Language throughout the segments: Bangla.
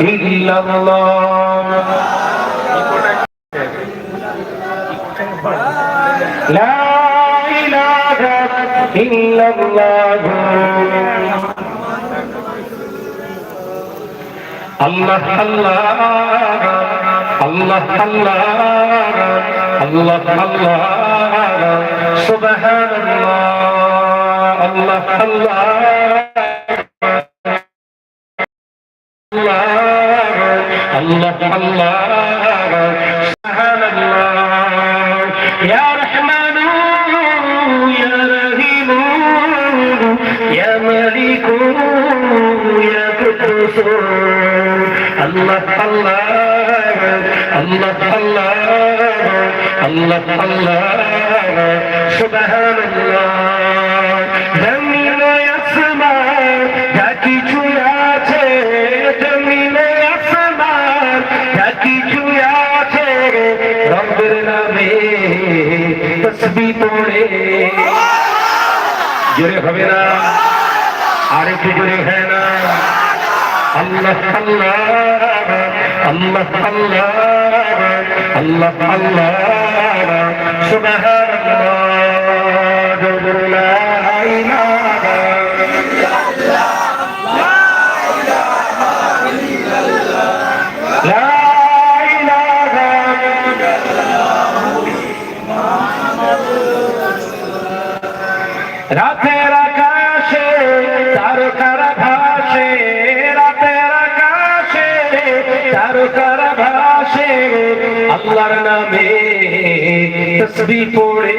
إلا الله لا إله إلا الله الله الله الله الله الله الله سبحان الله الله الله الله الله. سبحان الله. يا رحمن يا رحيم يا ملك يا قدوس. الله الله الله الله الله الله. سبحان الله. তসবি পড়ে জোরে হবে না। আর একটু জোরে হয় না। আল্লাহ আল্লাহ আল্লাহ আল্লাহ আল্লাহ আল্লাহ। সুবহানাল্লাহ রাতের আকাশে, তারকারা ভাসে রাতের আকাশে, তারকারা ভাসে আল্লাহর নামে তসবি পড়ে।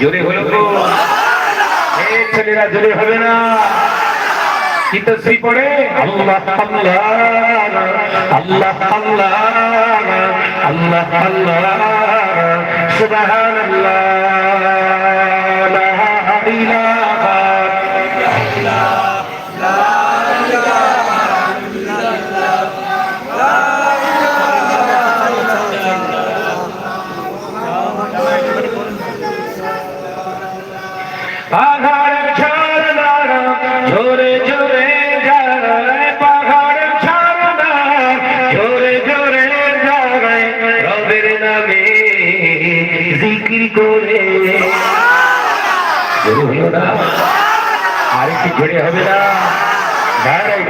জোরে হলো গো। ছেলেরা, জোরে হবে না। কি তসবি পড়ে? আল্লাহ আল্লাহ আল্লাহ আল্লাহ আল্লাহ আল্লাহ। সুবহানাল্লাহ। জোরে হবে না। নারাই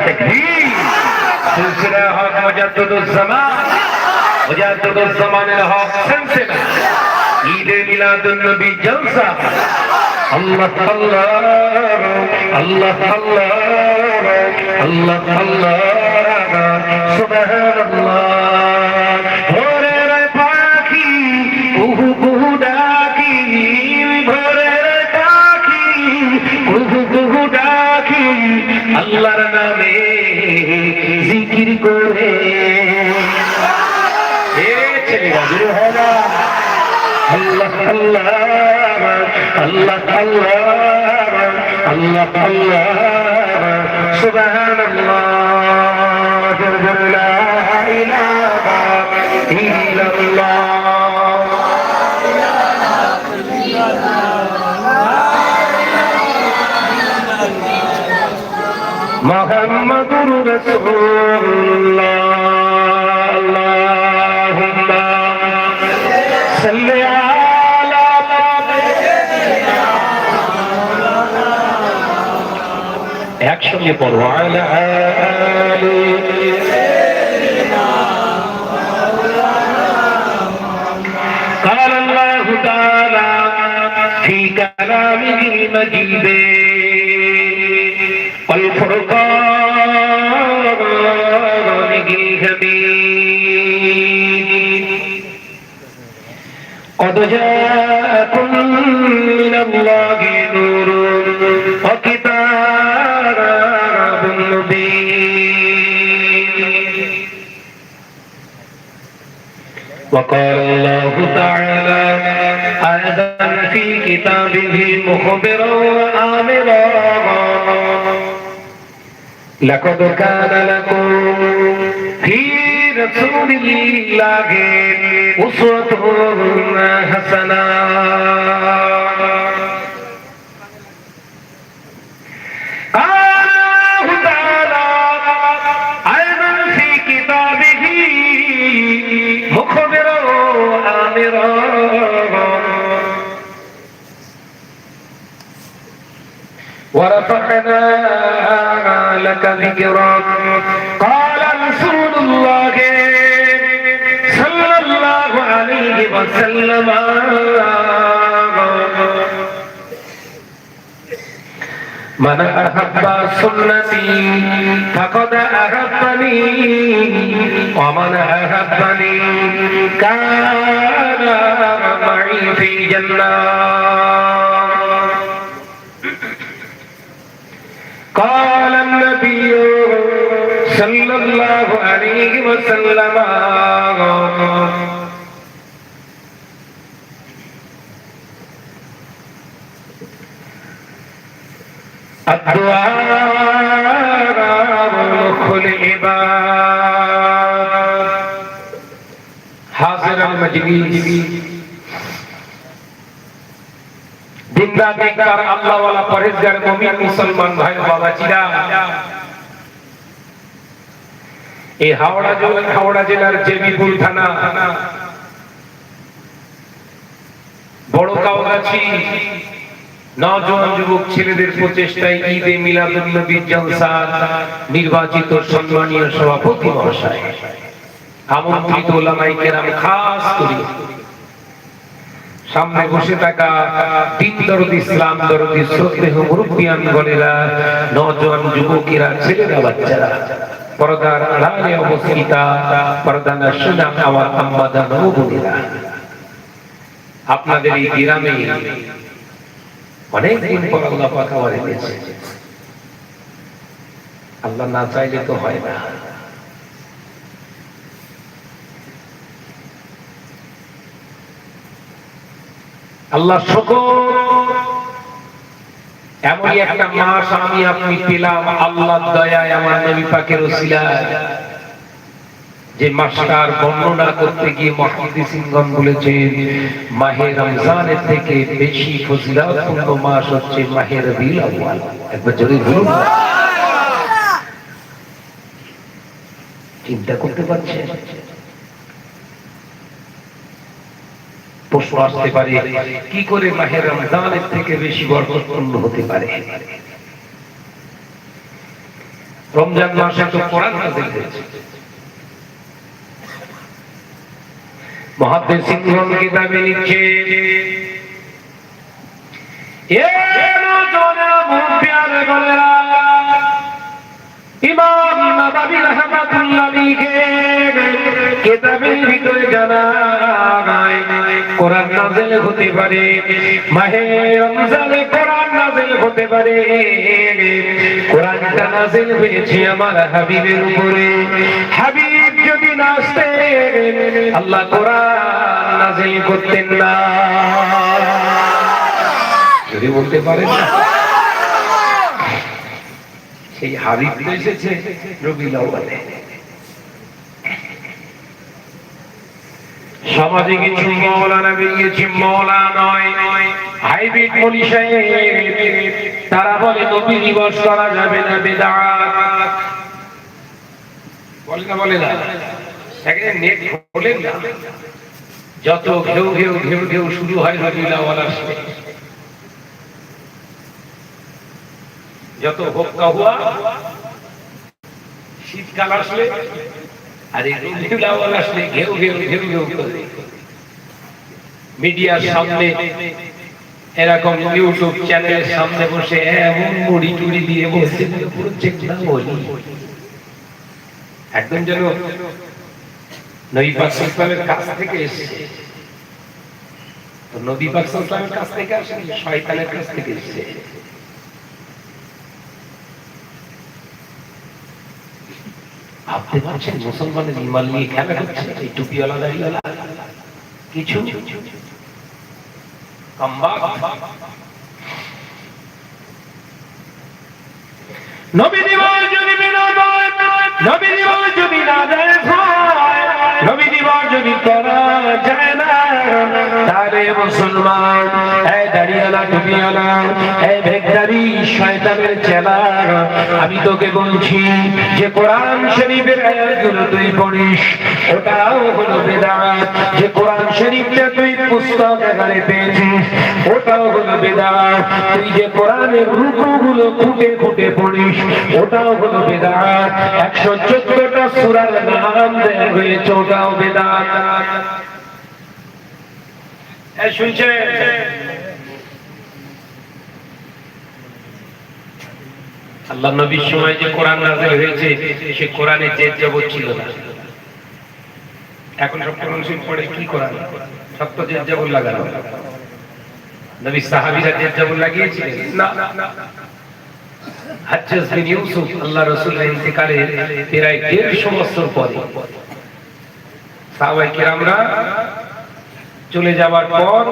সুবহানাল্লাহ। করে ছেলেরা জুড়ে হয় না আল্লাহ আল্লাহ আল্লাহ আল্লাহ আল্লাহ আল্লাহ সুবহানাল্লাহ লা ইলাহা ইল্লাল্লাহ একসঙ্গে পড়ো আলা আলি قال الله تعالى في كلامه المجيد والفرقان الحميد قد جاءكم من الله نور وكتاب مبين وقال الله تعالى أيضا في كتابه مخبرا وآمرا لقد كان لكم في رسول الله أسوة حسنة ورفعنا لك ذكرك قال وسلم من أحب سنتي فقد أحبني ومن أحبني كان معي في جنة قال النبي صلى الله عليه وسلم হাজির মজলিস জিন্দা বেকার এই হাওড়া জেলা হাওড়া জেলার জেবিপুর থানা বড় কাউগাছি। নজওয়ান যুবক ছেলেদের প্রচেষ্টায় ঈদে মিলাদুন নবী জলসা নির্বাচিত সম্মানীয় সভাপতি মহাশয়। আমন্ত্রিত ওলামাই কেরাম খাস করে। সামনে বসে থাকা দিন দরদ ইসলাম দরদি শ্রদ্ধেহ মুরব্বিয়ান বলেরা নজওয়ান যুবকেরা, ছেলেরা, বাচ্চারা, পর্দার আড়ালে অবস্থিতা পর্দানা শোনা আমার আম্মাদা নবনীরা আপনাদের এই গ্রামে অনেক পর আল্লাহ পাক আমার আল্লাহ না চাইলে তো হয় না। আল্লাহ শুকর। একটা মাস আমি আপনি পেলাম আল্লাহ দয়ায় আমার নবী পাকের ওসিলায়। যে মাসটার বর্ণনা করতে গিয়ে মহাদিসিংগণ বলেছেন, মাহে রমজানের থেকে বেশি ফজিলাতপূর্ণ মাস হচ্ছে মাহে রবিউল আউয়াল। একবার জোরে বলুন। চিন্তা করতে পারছেন? প্রশ্ন আসতে পারে, কি করে মাহে রমজানের থেকে বেশি বরকতপূর্ণ হতে পারে? রমজান মাসে তো কোরআন নাযিল মহাদ্দেশিকগণ কিতাবে লিখছে এ মুরব্বিয়ানে বলেরা হতে পারে, মাহে রমজানে কোরআন হতে পারে। কোরআনটা হয়েছে আমার হাবিবের উপরে। হাবিব যদি না আসতেন আল্লাহ কোরআন নাযিল করতেন না। যদি বলতে পারেন না। সেই হাবিব তো এসেছে আউয়ালে। সমাজে কিছু মৌলানা বেরিয়েছে মৌলা নয়। হাইব্রিড তারা বলে, নবী দিবস করা যাবে না বলে না বলে না। নেট না, যত ঘেউ ঘেউ ঘেউ ঘেউ শুরু হয় আউয়াল আসলে যত হোক্কা হুয়া, শীতকাল আসলে আর এই রবিউল আসলে ঘেউ ঘেউ ঘেউ ঘেউ করে। মিডিয়ার সামনে এরকম ইউটিউব চ্যানেলের সামনে বসে এমন মুড়ি টুড়ি দিয়ে বসে পুরো না বলি। একদম যেন নবী পাক সাল্লামের কাছ থেকে এসেছে। তো নবী পাক সাল্লামের কাছ থেকে আসে শয়তানের কাছ থেকে এসেছে। ভাবতে পারছেন? মুসলমানের ইমান নিয়ে খেলা করছে এই টুপিওয়ালা দাড়িওয়ালা কিছু? নবী দিবস যদি না যায় মুসলমান, এই দাড়িওয়ালা টুপিওয়ালা এই ভেগদারি শয়তানের চেলা আমি তোকে বলছি যে কোরআন শরীফের আয়াতগুলো তুই পড়িস, ওটাও হলো বেদাত। যে কোরআন শরীফটা তুই পুস্তক আকারে পেয়েছিস, ওটাও হলো বেদাত। তুই যে কোরআনের রূপগুলো ফুটে ফুটে পড়িস, ওটাও হলো বেদাত। একশো চোদ্দটা সুরার নাম দেয়া হয়েছে, ওটাও বেদাত। এই আল্লাহ নবীর সময় যে কোরআন নাযিল হয়েছে সে কোরআনে জেদ জবর ছিল না। এখন সব কোরআন শরীফ পড়ে কি কোরআন? সব তো জেদ জবর লাগানো। নবী সাহাবীরা জেদ জবর লাগিয়েছিলেন? না। হাজ্জাজ বিন ইউসুফ আল্লাহ রাসূলের ইন্তেকালে প্রায় দেড়শো বছর পরে সাহাবায়ে কেরামরা চলে যাওয়ার পর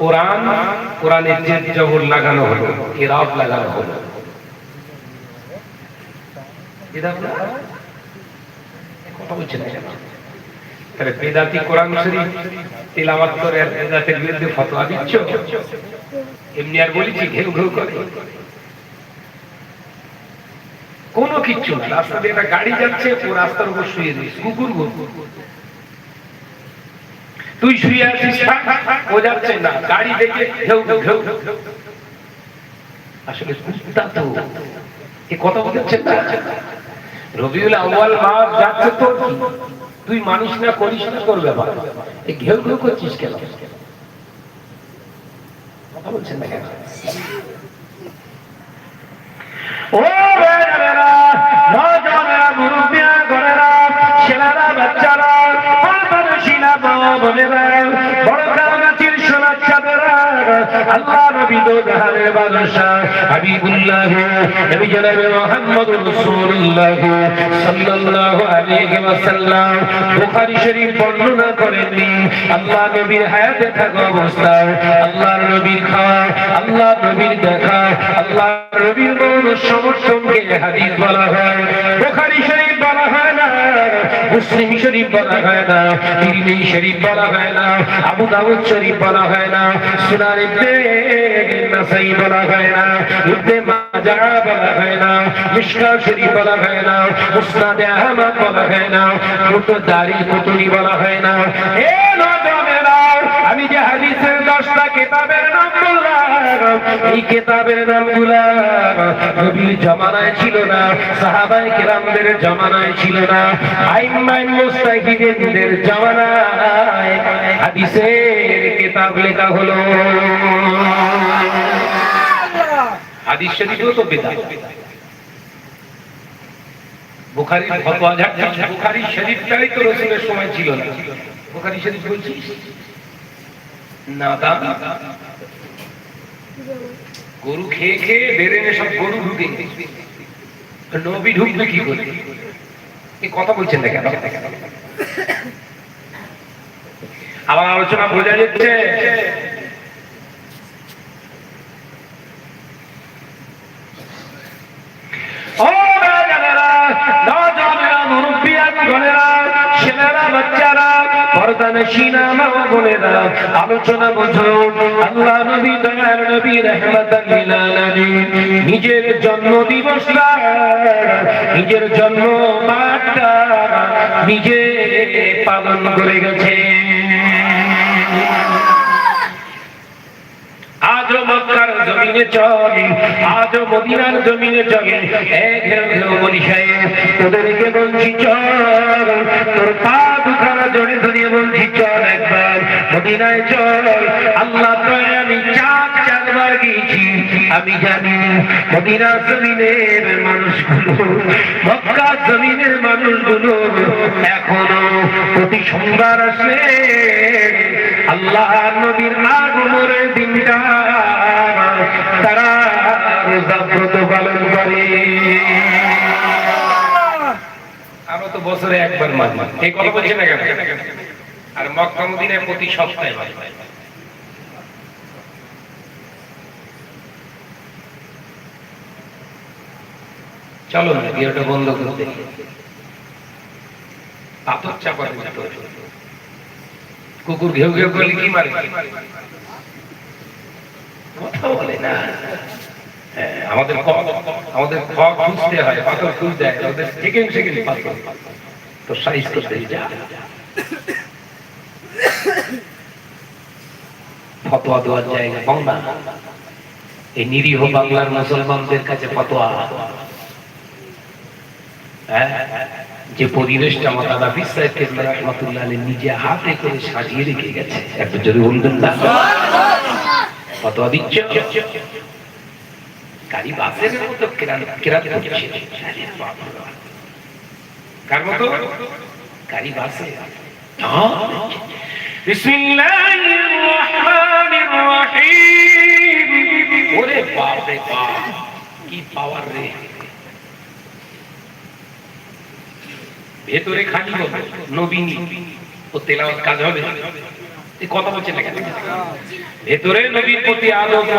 কোরআন কোরআনের জেদ জবর লাগানো হলো কিরাত লাগানো হলো। তাহলে বেদাতি কোরআন শরীফ তিলাওয়াত করে বেদাতের বিরুদ্ধে ফতোয়া দিচ্ছ? এমনি আর বলেছি, ঘেউ ঘেউ করে। কোনো কিচ্ছু না, রাস্তা দিয়ে একটা গাড়ি যাচ্ছে, ও রাস্তার উপর শুয়ে দিস কুকুর তুই শুয়ে আছিস ও যাচ্ছে না। গাড়ি দেখে ঘেউ ঘেউ আসলে কুত্তা তো। এ কথা বলছেন না? রবিউল আউয়াল মাস যাচ্ছে তোর তুই মানুষ না করিস না তোর ব্যাপার। এই ঘেউ ঘেউ করছিস কেন? না ছেলেরা, বাচ্চারা, পারপারসিনা, বাবা, বোনেরা, বুখারী শরীফ বর্ণনা করেননি আল্লাহ নবীর হায়াতে থাকা অবস্থায় আল্লাহর নবীর খাওয়া আল্লাহ নবীর দেখা আল্লাহ নবীর মৌন সমর্থনকে হাদিস বলা হয়। বুখারী শরীফ বলা হয় মুসলিম শরীফ বলা হয় না তিরমিজি শরীফ বলা হয় না, আবু দাউদ শরীফ বলা হয় না, সুনান ইবনে নাসাই বলা হয় না, ইবনে মাজাহ বলা হয় না, মিশকাত শরীফ বলা হয় না মুসনাদে আহমদ বলা হয় না মুতদারি কুতুনি বলা হয় না। এ নজমেরা এই কিতাবের নামগুলা নবীর জমানায় ছিল না, সাহাবায়ে কেরামদের জমানায় ছিল না। আইম্মাইন মুস্তাহিদিনদের জমানায় হাদিসের কিতাব লেখা হলো। শরীফটাই তো সময় ছিল না। গরু খেয়ে খেয়ে বেরেনে সব গরু ঢুকে নবী ঢুকবে কি করে? এই কথা বলছেন না কেন? আমার আলোচনা বোঝা যাচ্ছে। ছেলেরা, বাচ্চারা, মা রহমাতাল লিল আলামিন নিজের জন্ম দিবসটা নিজের জন্ম মাসটা নিজে পালন করে গেছে। জমিনে চলে আজও মদিনার জমিনে চলে এক বলছি চল, তোর দুখানা জড়ে বলছি, চল একবার মদিনায় চল। আল্লাহ দয়ায় আমি চার চারবার গিয়েছি আমি জানি মদিনা জমিনের মানুষগুলো, মক্কা জমিনের মানুষগুলো এখনও প্রতি সোমবার আসলে আল্লাহ নবীর আগমনের দিনটা, তারা রোজা ব্রত করে আমরা তো বছরে একবার মানি এই কথা বলছি না কেন? আর মক্কা মদিনায় প্রতি সপ্তাহে। চলো না বিয়েটা বন্ধ করতে। পাথর চাপা কুকুর ঘেউ ঘেউ করলে কি মারে? কথা বলে না। আমাদের আমাদের খুঁজতে হয়, পাথর খুঁজতে হয় ওদের সেকেন্ড সেকেন্ড পাথর। তো যা। ফতোয়া দেওয়ার জায়গা না এই নিরীহ বাংলার মুসলমানদের কাছে ফতোয়া। হ্যাঁ? যে পরিবেশটা আমার দাদা বিশ্বাস রহমতুল্লাহ নিজে হাতে করে সাজিয়ে রেখে গেছে। এত জোরে বলবেন না? ফতোয়া দিচ্ছ? গাড়ি বাসের মতো কেরাত কেরাত করছে। কার মতো? গাড়ি বাসে বিসমিল্লাহির রহমানির রহিম। ওরে বাপ রে বাপ কি পাওয়ার রে। ভেতরে খালি হবে নবীনী। ও তেলাওয়াত কাজ হবে। কথা বলছে না কেন? ভেতরে নবীর প্রতি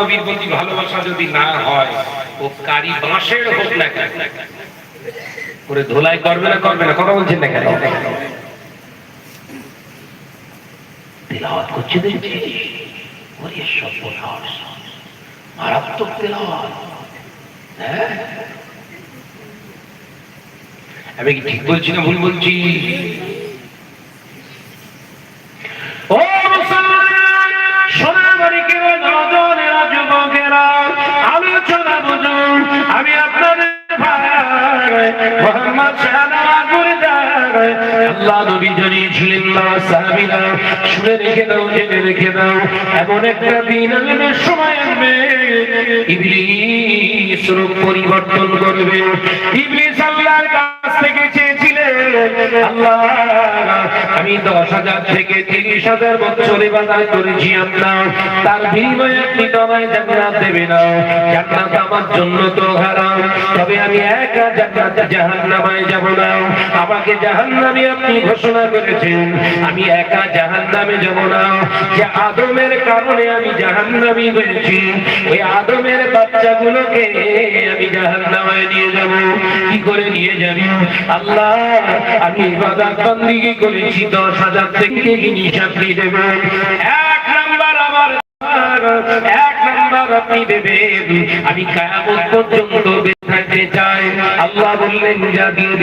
নবীর প্রতি ভালোবাসা যদি না হয়, ও কারি বাঁশের হোক না কেন? ওরে ধোলাই করবে না করবে না, কথা বলছেন না কেন? তেলাওয়াত করছে দেখছি। মারাত্মক তেলাওয়াত। হ্যাঁ? আমি কি ঠিক বলছি না ভুল বলছি? ও আল্লাহ নবী জানিয়েছিলেন না সাহাবীরা শুনে রেখে দাও, জেনে রেখে দাও, এমন একটা দিন আসবে সময় আসবে। ইবলিস রূপ পরিবর্তন করবে। ইবলিস আল্লাহর আমি দশ হাজার থেকে তিরিশ হাজার বছর ইবাদত করেছি আপনার তার বিনিময়ে আপনি তো আমায় জান্নাত দেবে না। আমার জন্য তো হারাম। তবে আমি একা জান্নাতে জাহান্নামায় যাব না। আমাকে আপনি ঘোষণা করেছেন, আমি একা জাহান্নামে যাব না। যে আদমের কারণে আমি জাহান্নামি হয়েছি, ওই আদমের বাচ্চাগুলোকে আমি জাহান্নামায় নিয়ে যাব। কি করে নিয়ে যাবি? আল্লাহ আমি ইবাদত বন্দিগি করেছি দশ হাজার থেকে আপনি দেবেন। এক নাম্বার আমার এক নাম্বার আপনি দেবেন। আমি কায়ামত পর্যন্ত বেঁচে চাই। আল্লাহ বললেন, যা দিয়ে